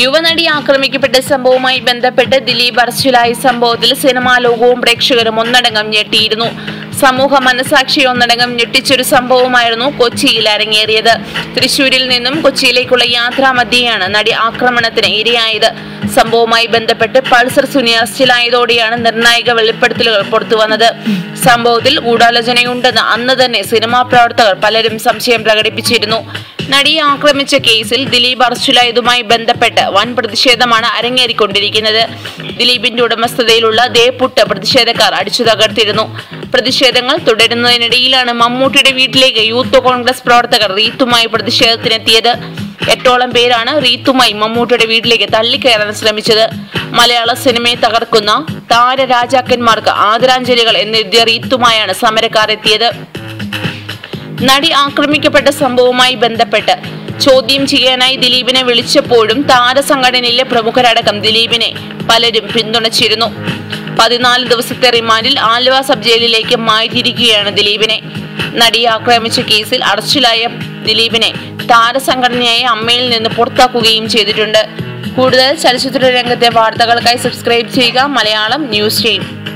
യുവനടി ആക്രമിക്കപ്പെട്ട സംഭവവുമായി ബന്ധപ്പെട്ട് ദിലീപ് അറസ്റ്റിലായ സംഭവത്തിൽ സിനിമാ ലോകവും പ്രേക്ഷകരും ഒന്നടങ്കം ഞെട്ടിയിരുന്നു. സമൂഹ മനസാക്ഷി ഒന്നടങ്കം ഞെട്ടിച്ചൊരു സംഭവമായിരുന്നു കൊച്ചിയിൽ അരങ്ങേറിയത്. തൃശൂരിൽ നിന്നും കൊച്ചിയിലേക്കുള്ള യാത്രാമധ്യയാണ് നടി ആക്രമണത്തിന് ഇരയായത്. സംഭവവുമായി ബന്ധപ്പെട്ട് പൾസർ സുനി അറസ്റ്റിലായതോടെയാണ് നിർണായക വെളിപ്പെടുത്തലുകൾ പുറത്തുവന്നത്. സംഭവത്തിൽ ഗൂഢാലോചനയുണ്ടെന്ന് അന്ന് തന്നെ സിനിമാ പ്രവർത്തകർ പലരും സംശയം പ്രകടിപ്പിച്ചിരുന്നു. നടിയെ ആക്രമിച്ച കേസിൽ ദിലീപ് അറസ്റ്റിലായതുമായി ബന്ധപ്പെട്ട് വൻ പ്രതിഷേധമാണ് അരങ്ങേറിക്കൊണ്ടിരിക്കുന്നത്. ദിലീപിന്റെ ഉടമസ്ഥതയിലുള്ള ദേപ്പുട്ട് പ്രതിഷേധക്കാർ അടിച്ചു തകർത്തിരുന്നു. പ്രതിഷേധങ്ങൾ തുടരുന്നതിനിടയിലാണ് മമ്മൂട്ടിയുടെ വീട്ടിലേക്ക് യൂത്ത് കോൺഗ്രസ് പ്രവർത്തകർ റീത്തുമായി പ്രതിഷേധത്തിനെത്തിയത്. എട്ടോളം പേരാണ് റീത്തുമായി മമ്മൂട്ടിയുടെ വീട്ടിലേക്ക് തള്ളിക്കയറാൻ ശ്രമിച്ചത്. മലയാള സിനിമയെ തകർക്കുന്ന താരരാജാക്കന്മാർക്ക് ആദരാഞ്ജലികൾ എന്നെഴുതിയ റീത്തുമായാണ് സമരക്കാർ എത്തിയത് നടി ആക്രമിക്കപ്പെട്ട സംഭവവുമായി ബന്ധപ്പെട്ട് ചോദ്യം ചെയ്യാനായി ദിലീപിനെ വിളിച്ചപ്പോഴും താരസംഘടനയിലെ പ്രമുഖരടക്കം ദിലീപിനെ പലരും പിന്തുണച്ചിരുന്നു. പതിനാല് ദിവസത്തെ റിമാൻഡിൽ ആലുവ സബ് ജയിലിലേക്ക് മാറ്റിയിരിക്കുകയാണ് ദിലീപിനെ. നടിയെ ആക്രമിച്ച കേസിൽ അറസ്റ്റിലായ ദിലീപിനെ താരസംഘടനയായ അമ്മയിൽ നിന്ന് പുറത്താക്കുകയും ചെയ്തിട്ടുണ്ട്. കൂടുതൽ ചലച്ചിത്ര രംഗത്തെ വാർത്തകൾക്കായി സബ്സ്ക്രൈബ് ചെയ്യുക മലയാളം ന്യൂസ് ടീം.